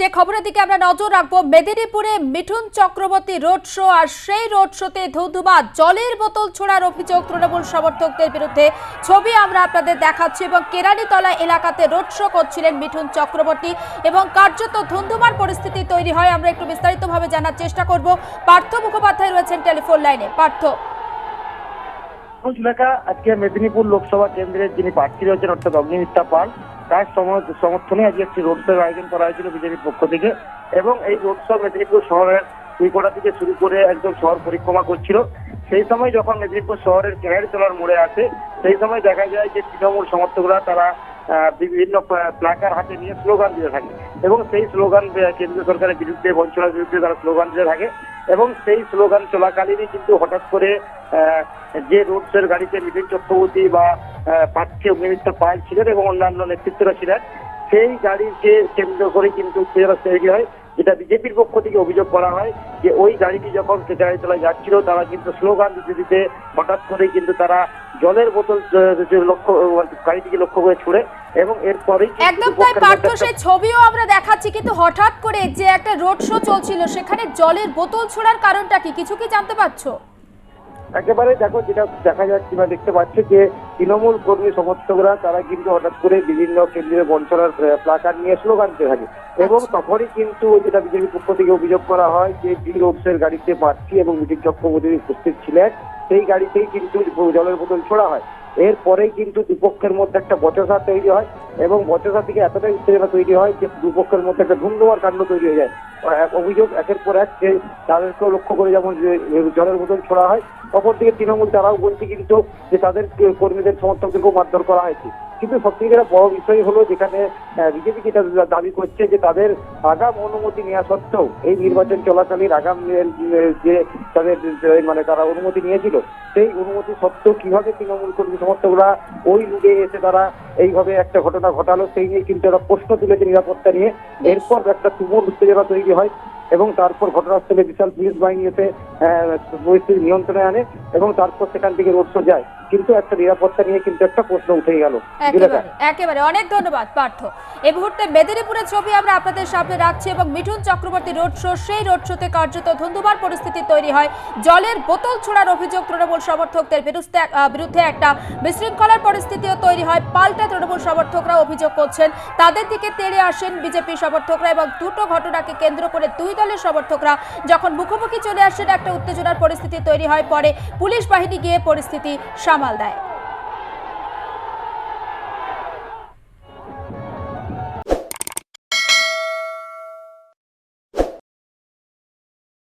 যে খবরের দিকে আমরা নজর রাখব, মেদিনীপুরে মিঠুন চক্রবর্তী রোড শো আর সেই রোড শোতে ধুধুমা, জলের বোতল ছোড়ার অভিযোগ তৃণমূল সমর্থকদের বিরুদ্ধে। ছবি আমরা আপনাদের দেখাচ্ছি এবং কেরানীতলা এলাকাতে রোড শো করছিলেন মিঠুন চক্রবর্তী এবং কার্যত ধুন্ধুমার পরিস্থিতি তৈরি হয়। আমরা একটু বিস্তারিতভাবে জানার চেষ্টা করব। পার্থ মুখোপাধ্যায় রয়েছেন টেলিফোন লাইনে। পার্থ। লেখা আজকে মেদিনীপুর লোকসভা কেন্দ্রের যিনি প্রার্থী রয়েছেন অর্থাৎ অগ্নিমিত্রা পাল, তার সম- সমর্থনে আজকে একটি রোড শোর আয়োজন করা হয়েছিল বিজেপির পক্ষ থেকে এবং এই রোড শো মেদিনীপুর শহরের কুইকোটা থেকে শুরু করে একদম শহর পরিক্রমা করছিল। সেই সময় যখন মেদিনীপুর শহরের কেনারি তোলার মোড়ে আসে, সেই সময় দেখা যায় যে তৃণমূল সমর্থকরা তারা বিভিন্ন প্লাকার হাতে নিয়ে স্লোগান দিতে থাকে এবং সেই স্লোগান কেন্দ্রীয় সরকারের বিরুদ্ধে, বঞ্চনার বিরুদ্ধে তারা স্লোগান দিতে থাকে। এবং সেই স্লোগান চলাকালীনই কিন্তু হঠাৎ করে যে রোড শোর গাড়িতে মিঠুন চক্রবর্তী বা প্রার্থী অগ্নিমিত্র পাল ছিলেন এবং অন্যান্য নেতৃত্বরা ছিলেন, সেই গাড়িকে কেন্দ্র করে কিন্তু উত্তেজনা তৈরি হয়, যেটা বিজেপির পক্ষ থেকে অভিযোগ করা হয় যে ওই গাড়িটি যখন কেচারিতলায় যাচ্ছিল, তারা কিন্তু স্লোগান দিতে দিতে হঠাৎ করেই কিন্তু তারা জলের বোতল লক্ষ্য, গাড়িটিকে লক্ষ্য করে ছুড়ে এবং এরপরেই একদম তাই পার্থ সেই ছবিও আমরা দেখাচ্ছি কিন্তু হঠাৎ করে যে একটা রোড শো চলছিল সেখানে জলের বোতল ছোড়ার কারণটা কি? কিছু কি জানতে পারছ? একেবারে দেখো যেটা দেখা যাচ্ছে বা দেখতে পাচ্ছে যে তৃণমূল কর্মী সমর্থকরা তারা কিন্তু হঠাৎ করে বিভিন্ন কেন্দ্রীয় বঞ্চনার প্লাকার নিয়ে স্লোগান দিতে থাকে। এবং তখনই কিন্তু যেটা বিজেপির পক্ষ থেকে অভিযোগ করা হয় যে বি রোডসের গাড়িতে প্রার্থী এবং মিটিং চক্রবর্তী উপস্থিত ছিলেন সেই গাড়িতেই কিন্তু জলের বোতল ছোড়া হয়। এরপরেই কিন্তু দুপক্ষের মধ্যে একটা বচসা তৈরি হয় এবং বচসা থেকে এতটাই উত্তেজনা তৈরি হয় যে দুপক্ষের মধ্যে একটা ধুমধুমার কাণ্ড তৈরি হয়ে যায়। অভিযোগ একের পর এক যে তাদেরকেও লক্ষ্য করে যেমন জলের বোতল ছোড়া হয় অপরদিকে তৃণমূল তারাও বলছে কিন্তু যে তাদের কর্মীদের সমর্থকদেরকেও মারধর করা হয়েছে। কিন্তু সবথেকে বড় বিষয় হলো যেখানে বিজেপি যেটা দাবি করছে যে তাদের আগাম অনুমতি নেওয়া সত্ত্বেও এই নির্বাচন চলাকালীন আগাম যে তাদের মানে তারা অনুমতি নিয়েছিল, সেই অনুমতি সত্ত্বেও কীভাবে তৃণমূল কর্মী সমর্থকরা ওই রুটে এসে তারা এইভাবে একটা ঘটনা ঘটালো, সেই নিয়ে কিন্তু একটা প্রশ্ন তুলেছে নিরাপত্তা নিয়ে। এরপর একটা তুমুল উত্তেজনা তৈরি হয়। এবং তারপর ঘটনাস্থলে বিশাল পুলিশ বাহিনী এসে পরিস্থিতি নিয়ন্ত্রণে আনে এবং তারপর সেখান থেকে রোড শো যায়। কিন্তু একটা নিরাপত্তা নিয়ে কিন্তু একটা প্রশ্ন উঠে গেল। একেবারে অনেক ধন্যবাদ পার্থ। এই মুহূর্তে মেদিনীপুরের ছবি আমরা আপনাদের সামনে রাখছি এবং মিঠুন চক্রবর্তী রোড শো সেই রোড শোতে কার্যত ধুন্ধুমার পরিস্থিতি তৈরি হয়। জলের বোতল ছোড়ার অভিযোগ তৃণমূল সমর্থকদের বিরুদ্ধে বিরুদ্ধে একটা বিশৃঙ্খলার পরিস্থিতিও তৈরি হয়। পাল্টা তৃণমূল সমর্থকরা অভিযোগ করছেন। তাদের দিকে তেড়ে আসেন বিজেপি সমর্থকরা এবং দুটো ঘটনাকে কেন্দ্র করে দুই দলের সমর্থকরা। যখন মুখোমুখি চলে আসেন, একটা উত্তেজনার পরিস্থিতি তৈরি হয়, পরে পুলিশ বাহিনী গিয়ে পরিস্থিতি সামাল দেয়।